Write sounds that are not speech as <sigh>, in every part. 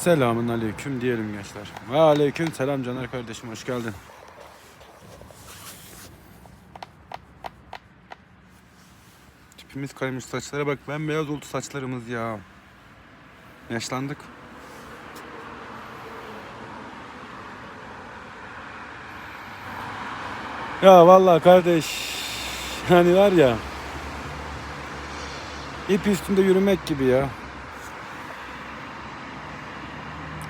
Selamun aleyküm diyelim gençler. Ve aleyküm selam Caner kardeşim hoş geldin. Tipimiz kaymış saçlara bak ben beyaz oldu saçlarımız ya. Yaşlandık. Ya vallahi kardeş hani var ya ip üstünde yürümek gibi ya.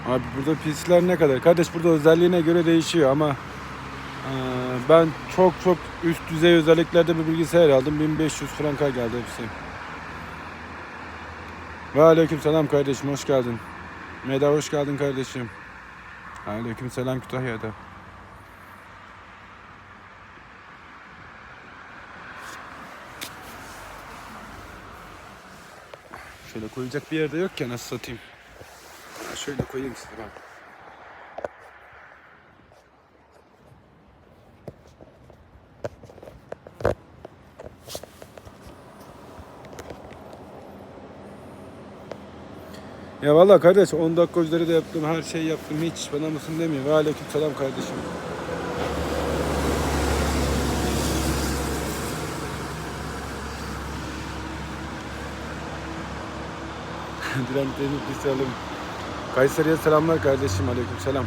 Abi burada pisler ne kadar? Kardeş burada özelliğine göre değişiyor ama eee, ben çok çok üst düzey özelliklerde bir bilgisayar aldım. 1500 franka geldi hepsi. Ve aleyküm selam kardeşim hoş geldin. Meda hoş geldin kardeşim. Aleyküm selam Kütahya'da. Şöyle koyacak bir yerde yok ya nasıl satayım. Şöyle koyayım size bak. Ya valla kardeş 10 dakika üzeri de yaptım her şeyi yaptım hiç bana mısın demiyor. Ve aleyküm selam kardeşim. <laughs> Diren Demir Pisalım. Kayseri'ye selamlar kardeşim aleyküm selam.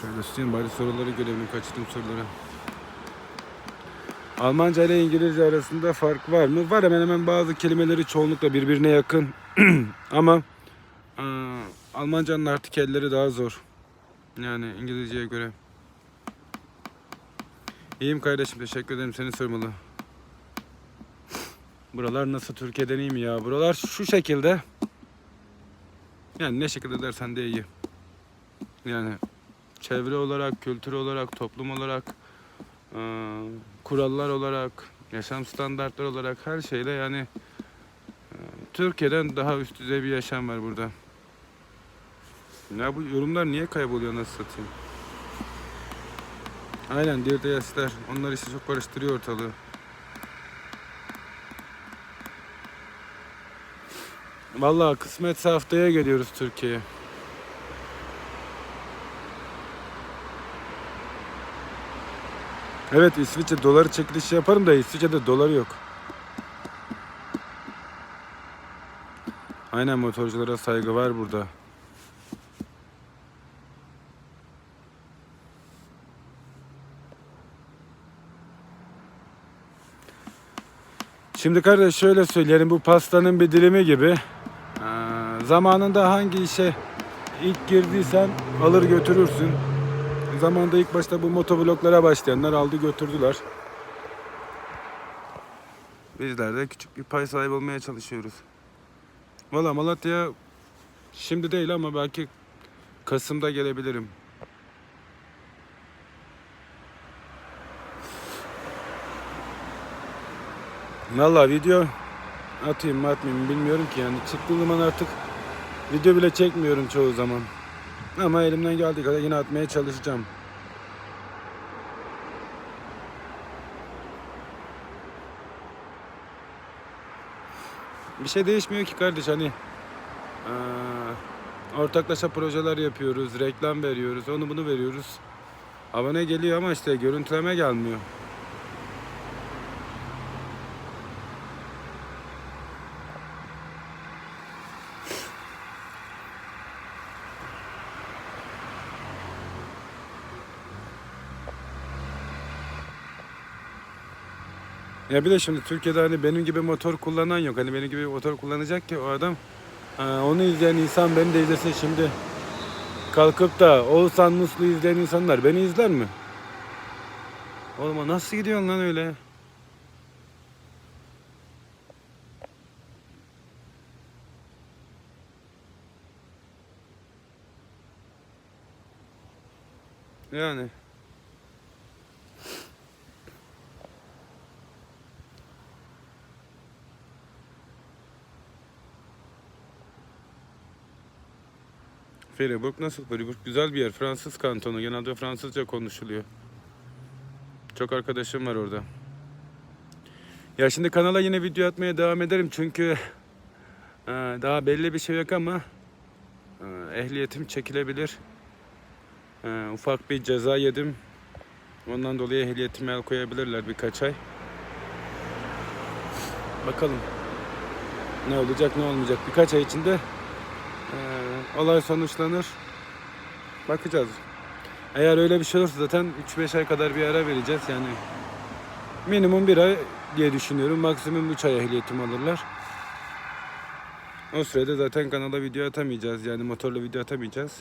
Şöyle tutayım bari soruları görelim kaçtım soruları. Almanca ile İngilizce arasında fark var mı? Var hemen hemen bazı kelimeleri çoğunlukla birbirine yakın. <clears throat> Ama eee, Almanca'nın artikelleri daha zor. Yani İngilizceye göre. İyiyim kardeşim teşekkür ederim seni sormalı. Buralar nasıl Türkiye'den iyi mi ya? Buralar şu şekilde. Yani ne şekilde dersen de iyi. Yani çevre olarak, kültür olarak, toplum olarak, eee, kurallar olarak, yaşam standartları olarak her şeyle yani eee, Türkiye'den daha üst düzey bir yaşam var burada. Ya bu yorumlar niye kayboluyor nasıl satayım? Aynen yaslar. Onlar işte çok karıştırıyor ortalığı. Vallahi kısmetse haftaya geliyoruz Türkiye'ye. Evet İsviçre doları çekilişi yaparım da İsviçre'de dolar yok. Aynen motorculara saygı var burada. Şimdi kardeş şöyle söyleyelim bu pastanın bir dilimi gibi. Ee, zamanında hangi işe ilk girdiysen alır götürürsün. Zamanında ilk başta bu motovloglara başlayanlar aldı götürdüler. Bizler de küçük bir pay sahibi olmaya çalışıyoruz. Valla Malatya şimdi değil ama belki Kasım'da gelebilirim. Valla video atayım mı atmayayım bilmiyorum ki yani çıktığı zaman artık video bile çekmiyorum çoğu zaman. Ama elimden geldiği kadar yine atmaya çalışacağım. Bir şey değişmiyor ki kardeş hani ortaklaşa projeler yapıyoruz, reklam veriyoruz, onu bunu veriyoruz. Abone geliyor ama işte görüntüleme gelmiyor. Ya bir de şimdi Türkiye'de hani benim gibi motor kullanan yok. Hani benim gibi motor kullanacak ki o adam. Ha, onu izleyen insan beni de izlesin şimdi. Kalkıp da Oğuzhan Muslu izleyen insanlar beni izler mi? Oğlum nasıl gidiyorsun lan öyle? Yani. Freiburg nasıl? Freiburg güzel bir yer. Fransız kantonu. Genelde Fransızca konuşuluyor. Çok arkadaşım var orada. Ya şimdi kanala yine video atmaya devam ederim çünkü e, daha belli bir şey yok ama e, ehliyetim çekilebilir. E, ufak bir ceza yedim. Ondan dolayı ehliyetime el koyabilirler birkaç ay. Bakalım ne olacak ne olmayacak. Birkaç ay içinde e, olay sonuçlanır. Bakacağız. Eğer öyle bir şey olursa zaten 3-5 ay kadar bir ara vereceğiz yani. Minimum bir ay diye düşünüyorum. Maksimum 3 ay ehliyetim alırlar. O sürede zaten kanala video atamayacağız. Yani motorla video atamayacağız.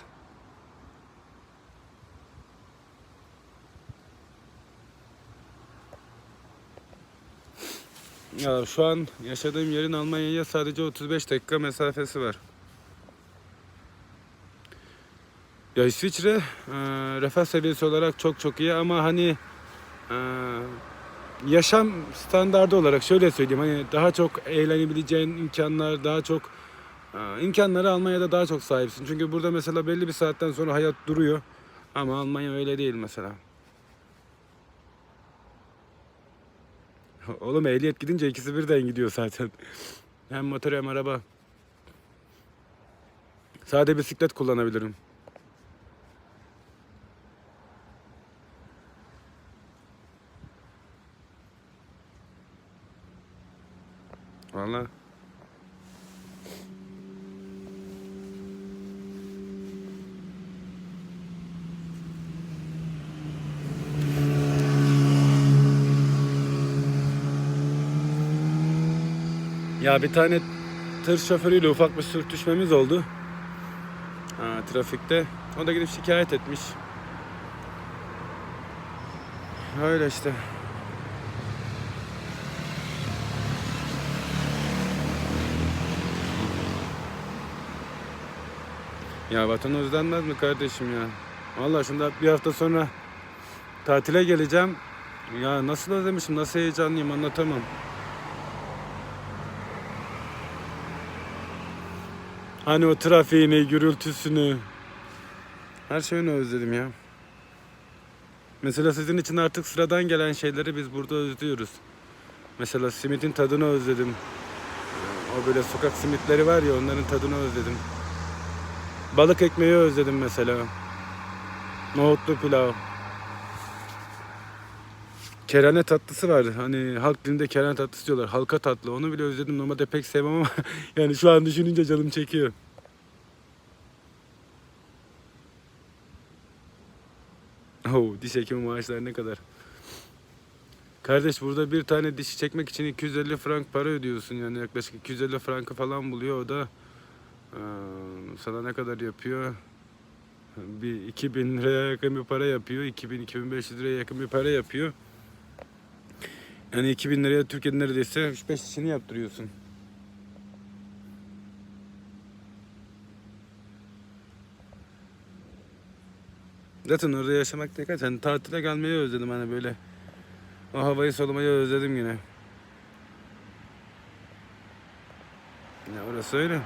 Ya şu an yaşadığım yerin Almanya'ya sadece 35 dakika mesafesi var. Ya İsviçre e, refah seviyesi olarak çok çok iyi ama hani e, yaşam standardı olarak şöyle söyleyeyim hani daha çok eğlenebileceğin imkanlar daha çok e, imkanları Almanya'da daha çok sahipsin. Çünkü burada mesela belli bir saatten sonra hayat duruyor ama Almanya öyle değil mesela. <laughs> Oğlum ehliyet gidince ikisi birden gidiyor zaten. <laughs> Hem motor hem araba. Sade bisiklet kullanabilirim. Vallahi. Ya bir tane tır şoförüyle ufak bir sürtüşmemiz oldu. Ha, trafikte. O da gidip şikayet etmiş. Öyle işte. Ya vatan özlenmez mi kardeşim ya? Vallahi şimdi bir hafta sonra tatile geleceğim. Ya nasıl özlemişim, nasıl heyecanlıyım anlatamam. Hani o trafiğini, gürültüsünü. Her şeyini özledim ya. Mesela sizin için artık sıradan gelen şeyleri biz burada özlüyoruz. Mesela simitin tadını özledim. O böyle sokak simitleri var ya onların tadını özledim. Balık ekmeği özledim mesela. Nohutlu pilav. Kerane tatlısı var. Hani halk dilinde kerane tatlısı diyorlar. Halka tatlı. Onu bile özledim. Normalde pek sevmem ama <laughs> yani şu an düşününce canım çekiyor. Oo, diş hekimi maaşları ne kadar? Kardeş burada bir tane dişi çekmek için 250 frank para ödüyorsun yani yaklaşık 250 frankı falan buluyor o da sana ne kadar yapıyor? Bir 2000 liraya yakın bir para yapıyor. 2000-2500 liraya yakın bir para yapıyor. Yani 2000 liraya Türkiye'de neredeyse 3-5 işini yaptırıyorsun. Zaten orada yaşamak kadar. Hani tatile gelmeyi özledim hani böyle. O havayı solumayı özledim yine. Ya orası öyle.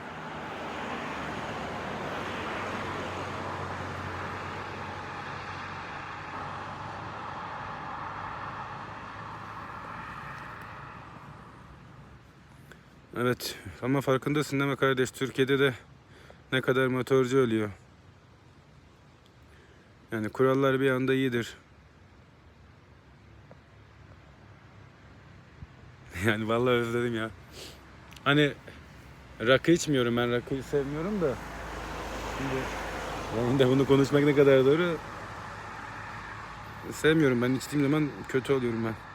Ama farkındasın değil mi kardeş? Türkiye'de de ne kadar motorcu ölüyor. Yani kurallar bir anda iyidir. <laughs> Yani vallahi özledim ya. Hani rakı içmiyorum ben rakıyı sevmiyorum da. Şimdi de bunu konuşmak ne kadar doğru. Sevmiyorum ben içtiğim zaman kötü oluyorum ben.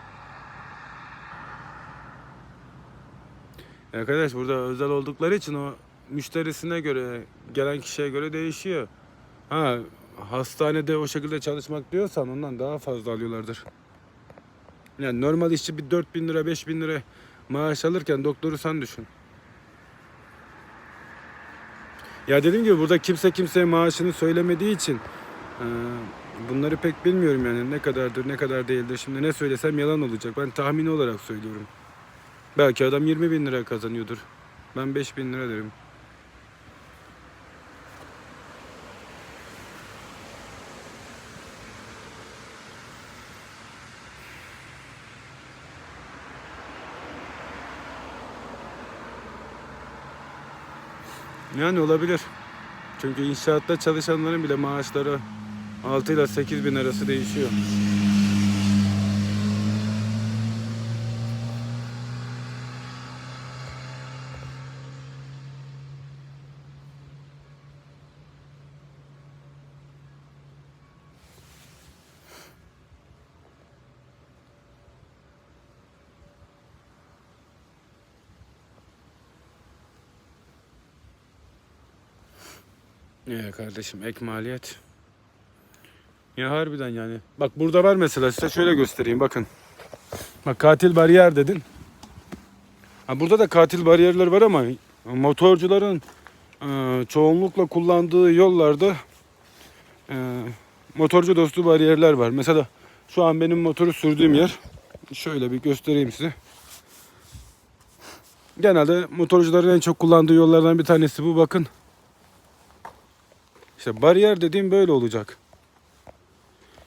Arkadaş burada özel oldukları için o müşterisine göre, gelen kişiye göre değişiyor. Ha hastanede o şekilde çalışmak diyorsan ondan daha fazla alıyorlardır. Yani normal işçi bir 4000 lira 5000 lira maaş alırken doktoru sen düşün. Ya dediğim gibi burada kimse kimseye maaşını söylemediği için e, bunları pek bilmiyorum yani ne kadardır ne kadar değildir. Şimdi ne söylesem yalan olacak. Ben tahmini olarak söylüyorum. Belki adam 20 bin lira kazanıyordur. Ben 5 bin lira derim. Yani olabilir. Çünkü inşaatta çalışanların bile maaşları 6 ile 8 bin arası değişiyor. Ya kardeşim ek maliyet. Ya harbiden yani. Bak burada var mesela size şöyle göstereyim bakın. Bak katil bariyer dedin. Ha burada da katil bariyerler var ama motorcuların e, çoğunlukla kullandığı yollarda e, motorcu dostu bariyerler var. Mesela şu an benim motoru sürdüğüm yer şöyle bir göstereyim size. Genelde motorcuların en çok kullandığı yollardan bir tanesi bu bakın. İşte bariyer dediğim böyle olacak.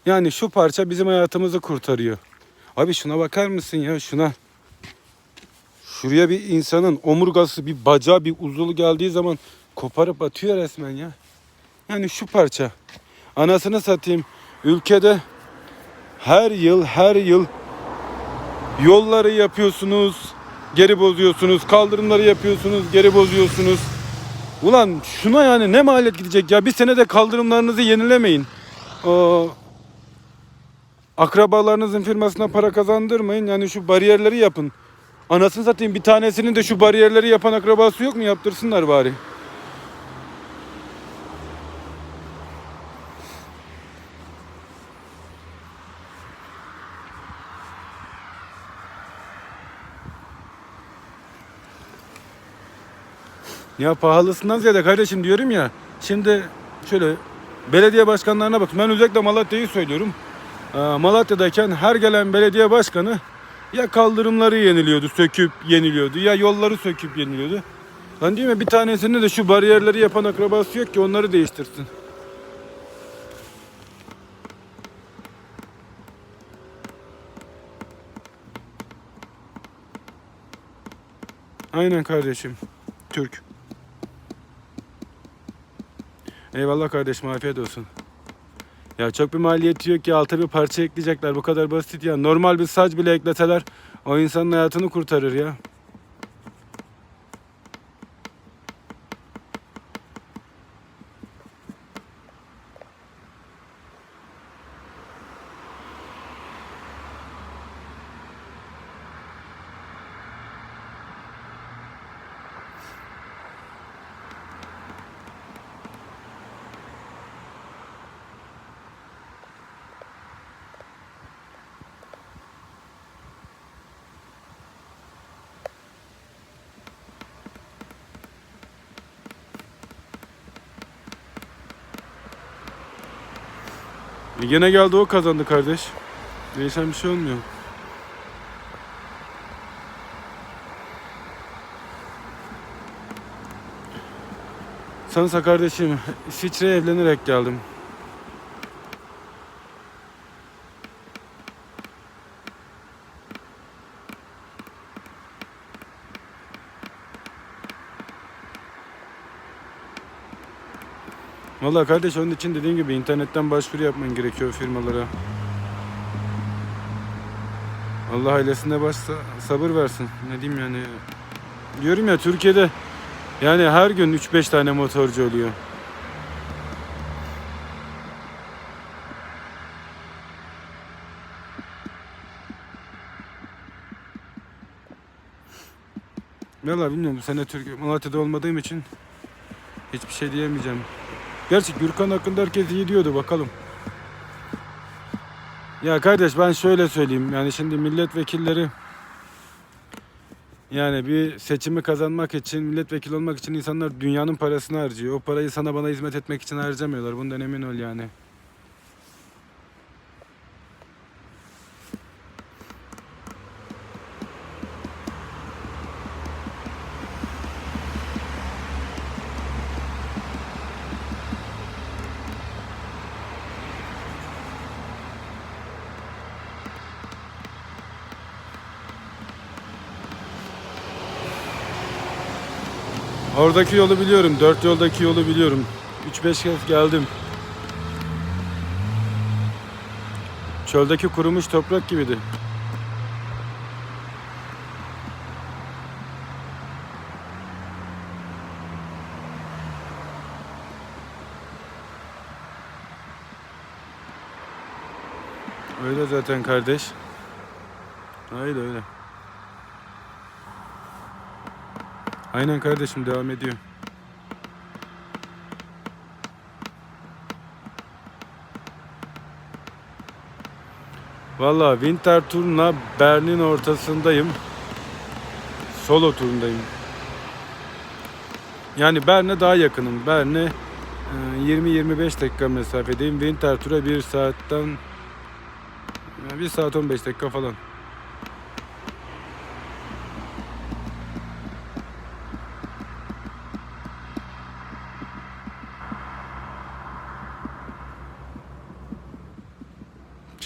Yani şu parça bizim hayatımızı kurtarıyor. Abi şuna bakar mısın ya şuna. Şuraya bir insanın omurgası, bir bacağı, bir uzulu geldiği zaman koparıp atıyor resmen ya. Yani şu parça. Anasını satayım. Ülkede her yıl her yıl yolları yapıyorsunuz, geri bozuyorsunuz. Kaldırımları yapıyorsunuz, geri bozuyorsunuz. Ulan şuna yani ne maliyet gidecek ya? Bir senede kaldırımlarınızı yenilemeyin. O akrabalarınızın firmasına para kazandırmayın. Yani şu bariyerleri yapın. Anasını satayım bir tanesinin de şu bariyerleri yapan akrabası yok mu? Yaptırsınlar bari. Ya pahalısından ziyade kardeşim diyorum ya. Şimdi şöyle belediye başkanlarına bak. Ben özellikle Malatya'yı söylüyorum. Ee, Malatya'dayken her gelen belediye başkanı ya kaldırımları yeniliyordu, söküp yeniliyordu ya yolları söküp yeniliyordu. Lan değil mi bir tanesinde de şu bariyerleri yapan akrabası yok ki onları değiştirsin. Aynen kardeşim. Türk. Eyvallah kardeşim afiyet olsun. Ya çok bir maliyeti yok ki alta bir parça ekleyecekler bu kadar basit ya. Normal bir saç bile ekleseler o insanın hayatını kurtarır ya. Gene geldi o kazandı kardeş. Değişen bir şey olmuyor. Sansa kardeşim İsviçre'ye evlenerek geldim. Vallahi kardeş onun için dediğim gibi internetten başvuru yapman gerekiyor firmalara. Allah ailesine baş sabır versin. Ne diyeyim yani. Diyorum ya Türkiye'de yani her gün 3-5 tane motorcu ölüyor. Valla bilmiyorum bu sene Türkiye Malatya'da olmadığım için hiçbir şey diyemeyeceğim. Gerçi Gürkan hakkında herkes iyi diyordu bakalım. Ya kardeş ben şöyle söyleyeyim yani şimdi milletvekilleri yani bir seçimi kazanmak için milletvekili olmak için insanlar dünyanın parasını harcıyor. O parayı sana bana hizmet etmek için harcamıyorlar. Bundan emin ol yani. Oradaki yolu biliyorum. Dört yoldaki yolu biliyorum. 3-5 kez geldim. Çöldeki kurumuş toprak gibiydi. Öyle zaten kardeş. Öyle öyle. Aynen kardeşim devam ediyor. Valla Winter Tour'la Bern'in ortasındayım. Solo turundayım. Yani Bern'e daha yakınım. Bern'e e, 20-25 dakika mesafedeyim. Winter Tour'a 1 saatten 1 saat 15 dakika falan.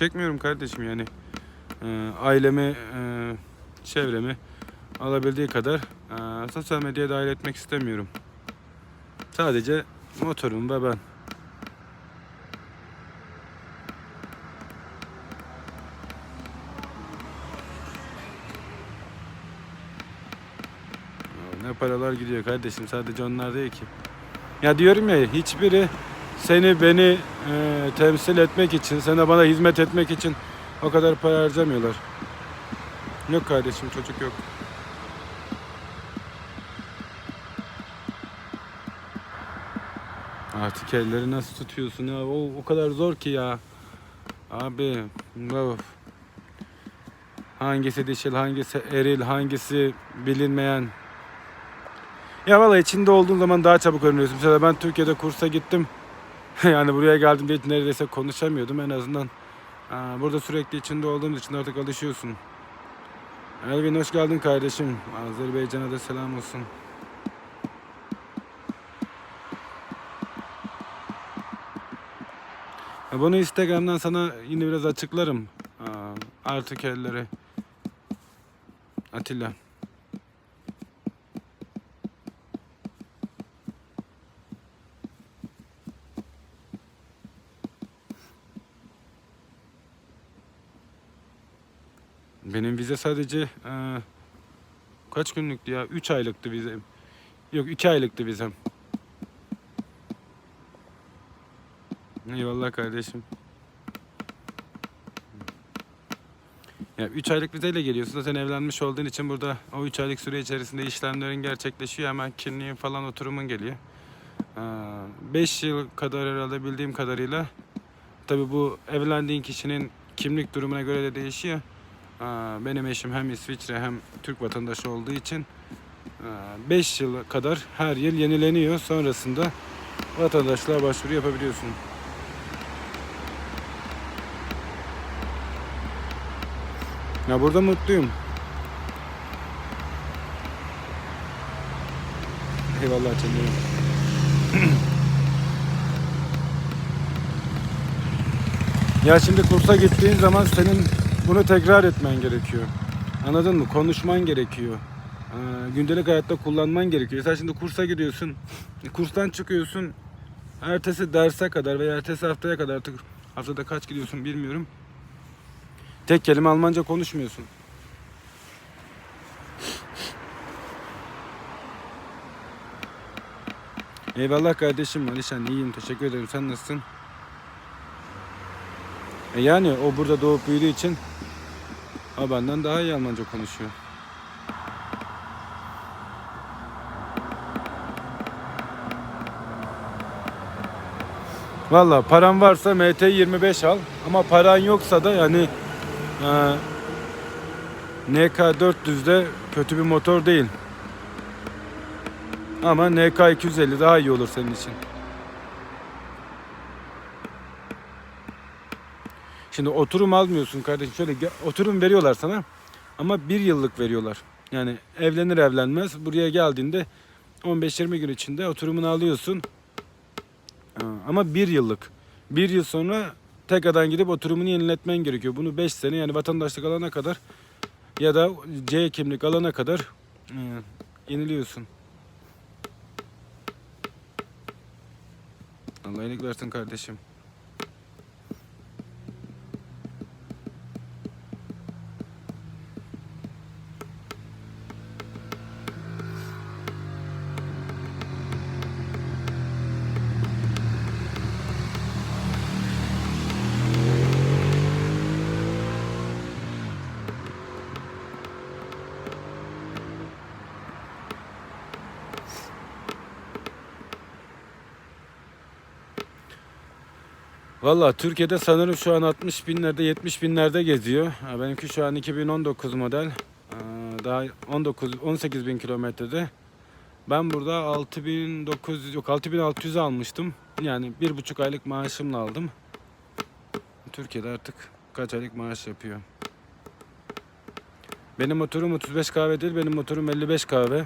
Çekmiyorum kardeşim yani. Ee, ailemi, e, çevremi alabildiği kadar e, sosyal medyaya dahil etmek istemiyorum. Sadece motorum ve ben. Ne paralar gidiyor kardeşim sadece onlar değil ki. Ya diyorum ya hiçbiri seni beni e, temsil etmek için, sana bana hizmet etmek için o kadar para harcamıyorlar. Yok kardeşim çocuk yok. Artık elleri nasıl tutuyorsun ya? O, o kadar zor ki ya. Abi, of. Hangisi dişil, hangisi eril, hangisi bilinmeyen. Ya valla içinde olduğun zaman daha çabuk öğreniyorsun. Mesela ben Türkiye'de kursa gittim. <laughs> yani buraya geldiğimde hiç neredeyse konuşamıyordum en azından. burada sürekli içinde olduğumuz için artık alışıyorsun. Elvin hoş geldin kardeşim. Azerbaycan'a da selam olsun. Bunu Instagram'dan sana yine biraz açıklarım. Artık elleri. Atilla. Benim vize sadece eee, kaç günlüktü ya? 3 aylıktı vizem. Yok 2 aylıktı vizem. Eyvallah kardeşim. Ya 3 aylık vizeyle geliyorsun. Zaten evlenmiş olduğun için burada o 3 aylık süre içerisinde işlemlerin gerçekleşiyor. Hemen kimliğin falan oturumun geliyor. 5 yıl kadar herhalde bildiğim kadarıyla. Tabi bu evlendiğin kişinin kimlik durumuna göre de değişiyor. Aa, Benim eşim hem İsviçre hem Türk vatandaşı olduğu için 5 yıl kadar her yıl yenileniyor. Sonrasında vatandaşlığa başvuru yapabiliyorsun. Ya burada mutluyum. Eyvallah canım. <clears throat> Ya şimdi kursa gittiğin zaman senin bunu tekrar etmen gerekiyor. Anladın mı? Konuşman gerekiyor. Ee, gündelik hayatta kullanman gerekiyor. Sen şimdi kursa gidiyorsun. Kurstan çıkıyorsun. Ertesi derse kadar veya ertesi haftaya kadar artık haftada kaç gidiyorsun bilmiyorum. Tek kelime Almanca konuşmuyorsun. Eyvallah kardeşim Alişan iyiyim teşekkür ederim sen nasılsın? E yani o burada doğup büyüdüğü için o benden daha iyi Almanca konuşuyor. Valla paran varsa MT25 al ama paran yoksa da yani e, NK400'de kötü bir motor değil. Ama NK250 daha iyi olur senin için. Şimdi oturum almıyorsun kardeşim. Şöyle oturum veriyorlar sana ama bir yıllık veriyorlar. Yani evlenir evlenmez buraya geldiğinde 15-20 gün içinde oturumunu alıyorsun. Ama bir yıllık. Bir yıl sonra tekrardan gidip oturumunu yeniletmen gerekiyor. Bunu 5 sene yani vatandaşlık alana kadar ya da C kimlik alana kadar e, yeniliyorsun. Allah iyilik versin kardeşim. Valla Türkiye'de sanırım şu an 60 binlerde 70 binlerde geziyor. Benimki şu an 2019 model. Daha 19 18 bin kilometrede. Ben burada 6900 yok 6600 almıştım. Yani bir buçuk aylık maaşımla aldım. Türkiye'de artık kaç aylık maaş yapıyor. Benim motorum 35 kahve değil, benim motorum 55 kahve.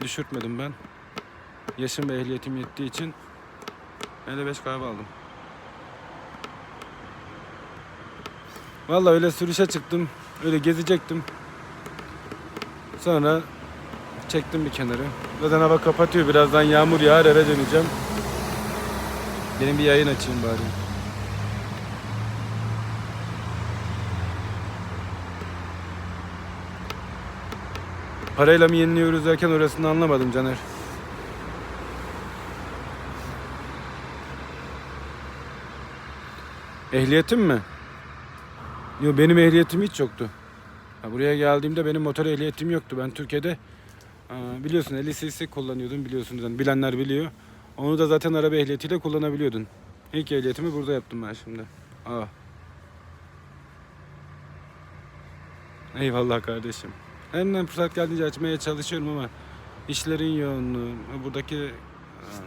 Düşürtmedim ben. Yaşım ve ehliyetim yettiği için 55 kahve aldım. Vallahi öyle sürüşe çıktım. Öyle gezecektim. Sonra çektim bir kenarı. Zaten hava kapatıyor. Birazdan yağmur yağar eve döneceğim. Benim bir yayın açayım bari. Parayla mı yeniliyoruz derken orasını anlamadım Caner. Ehliyetim mi? Yo, benim ehliyetim hiç yoktu. Ha, buraya geldiğimde benim motor ehliyetim yoktu. Ben Türkiye'de aa, biliyorsun 50 cc kullanıyordum biliyorsunuz. Yani bilenler biliyor. Onu da zaten araba ehliyetiyle kullanabiliyordun. İlk ehliyetimi burada yaptım ben şimdi. Aa. Eyvallah kardeşim. Elimden fırsat geldiğince açmaya çalışıyorum ama işlerin yoğunluğu, buradaki aa,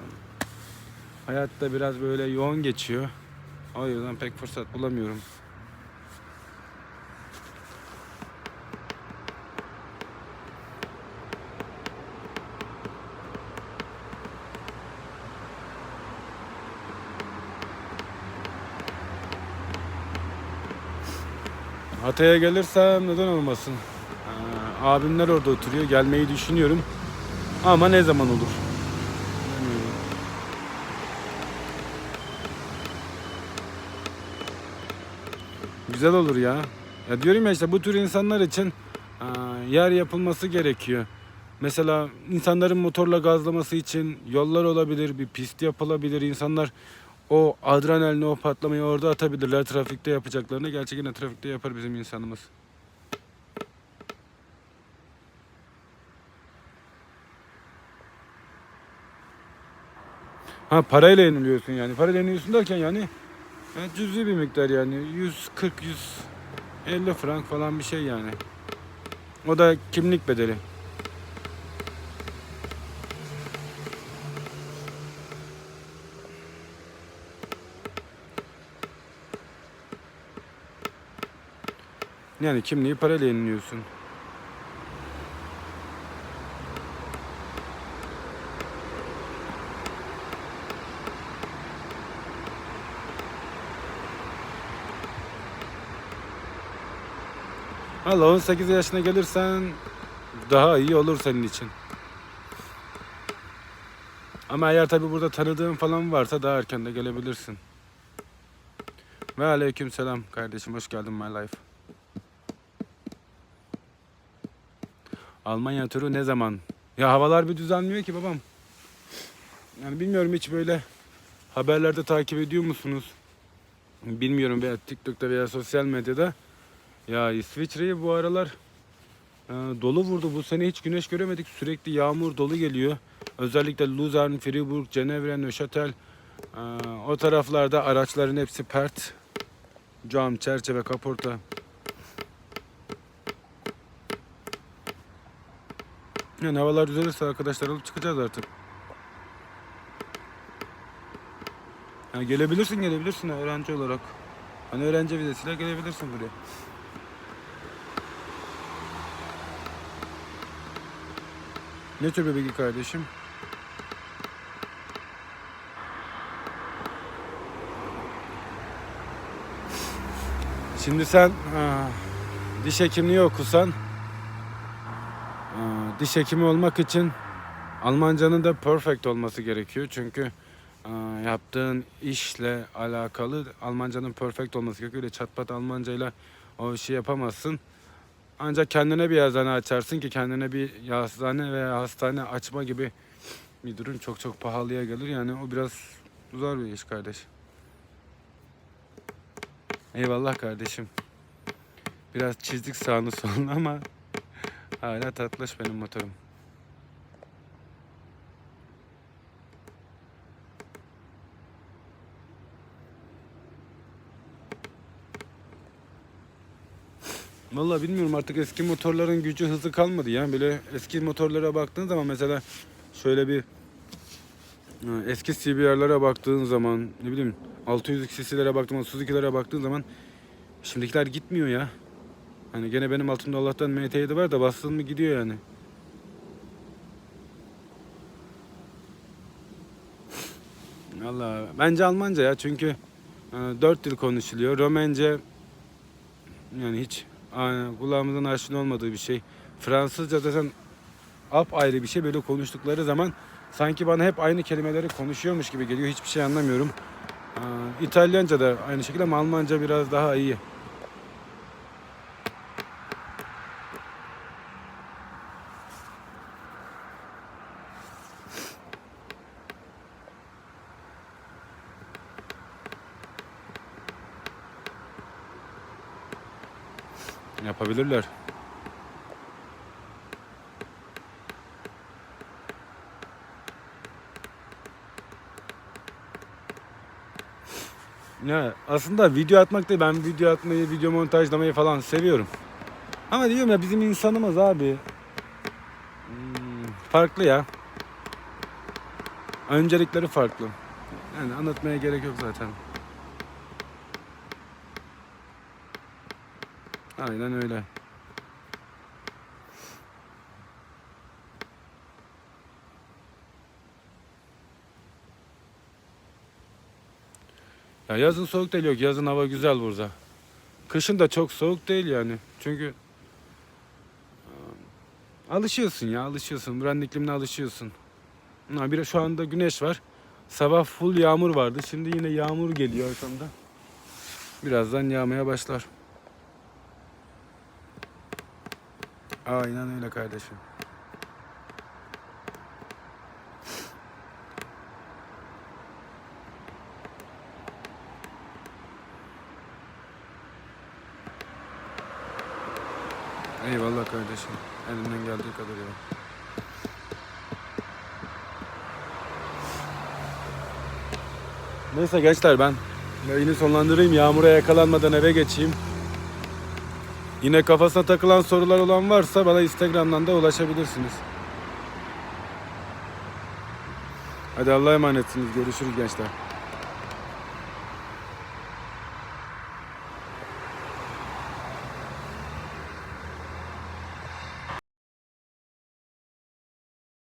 hayatta biraz böyle yoğun geçiyor. O yüzden pek fırsat bulamıyorum. Hatay'a gelirsem neden olmasın? Ee, abimler orada oturuyor. Gelmeyi düşünüyorum. Ama ne zaman olur? Güzel olur ya. Ya diyorum ya işte bu tür insanlar için aa, yer yapılması gerekiyor. Mesela insanların motorla gazlaması için yollar olabilir, bir pist yapılabilir. İnsanlar o adrenalini, o patlamayı orada atabilirler. Trafikte yapacaklarını gerçekten trafikte yapar bizim insanımız. Ha parayla yeniliyorsun yani. Parayla yeniliyorsun derken yani yani cüzi bir miktar yani 140 150 frank falan bir şey yani. O da kimlik bedeli. Yani kimliği parayla yeniliyorsun. Valla 18 yaşına gelirsen daha iyi olur senin için. Ama eğer tabi burada tanıdığın falan varsa daha erken de gelebilirsin. Ve aleyküm selam kardeşim hoş geldin my life. Almanya turu ne zaman? Ya havalar bir düzenliyor ki babam. Yani bilmiyorum hiç böyle haberlerde takip ediyor musunuz? Bilmiyorum veya TikTok'ta veya sosyal medyada. Ya İsviçre'yi bu aralar e, dolu vurdu. Bu sene hiç güneş göremedik. Sürekli yağmur dolu geliyor. Özellikle Luzern, Fribourg, Cenevre, Neuchâtel e, o taraflarda araçların hepsi pert. Cam, çerçeve, kaporta. Yani havalar düzelirse arkadaşlar alıp çıkacağız artık. Yani gelebilirsin gelebilirsin öğrenci olarak. Hani öğrenci vizesiyle gelebilirsin buraya. Ne tür bir bilgi kardeşim? Şimdi sen aa, diş hekimliği okusan diş hekimi olmak için Almancanın da perfect olması gerekiyor. Çünkü yaptığın işle alakalı Almancanın perfect olması gerekiyor. Öyle çatpat Almancayla o işi yapamazsın. Ancak kendine bir yazıhane açarsın ki kendine bir yazıhane veya hastane açma gibi bir durum çok çok pahalıya gelir. Yani o biraz zor bir iş kardeş. Eyvallah kardeşim. Biraz çizdik sağını solunu ama hala tatlış benim motorum. Vallahi bilmiyorum artık eski motorların gücü hızı kalmadı ya. Böyle eski motorlara baktığın zaman mesela şöyle bir ha, eski CBR'lara baktığın zaman ne bileyim 600 cc'lere baktığın zaman Suzuki'lere baktığın zaman şimdikiler gitmiyor ya. Hani gene benim altımda Allah'tan MT7 var da bastın mı gidiyor yani. Valla bence Almanca ya çünkü e, dört dil konuşuluyor. Romence yani hiç kulağımızın aşina olmadığı bir şey. Fransızca zaten ap ayrı bir şey. Böyle konuştukları zaman sanki bana hep aynı kelimeleri konuşuyormuş gibi geliyor. Hiçbir şey anlamıyorum. Aa, İtalyanca da aynı şekilde ama Almanca biraz daha iyi. Yapabilirler. Ya aslında video atmak değil ben video atmayı, video montajlamayı falan seviyorum. Ama diyorum ya bizim insanımız abi hmm, farklı ya. Öncelikleri farklı. Yani anlatmaya gerek yok zaten. Aynen öyle. Ya yazın soğuk değil yok. Yazın hava güzel burada. Kışın da çok soğuk değil yani. Çünkü e, alışıyorsun ya alışıyorsun. Buranın iklimine alışıyorsun. Ha, bir şu anda güneş var. Sabah full yağmur vardı. Şimdi yine yağmur geliyor arkamda. Birazdan yağmaya başlar. Aynen öyle kardeşim. Eyvallah kardeşim. Elimden geldiği kadar ya. Neyse gençler ben yayını sonlandırayım. Yağmura yakalanmadan eve geçeyim. Yine kafasına takılan sorular olan varsa bana Instagram'dan da ulaşabilirsiniz. Hadi Allah'a emanetsiniz. Görüşürüz gençler.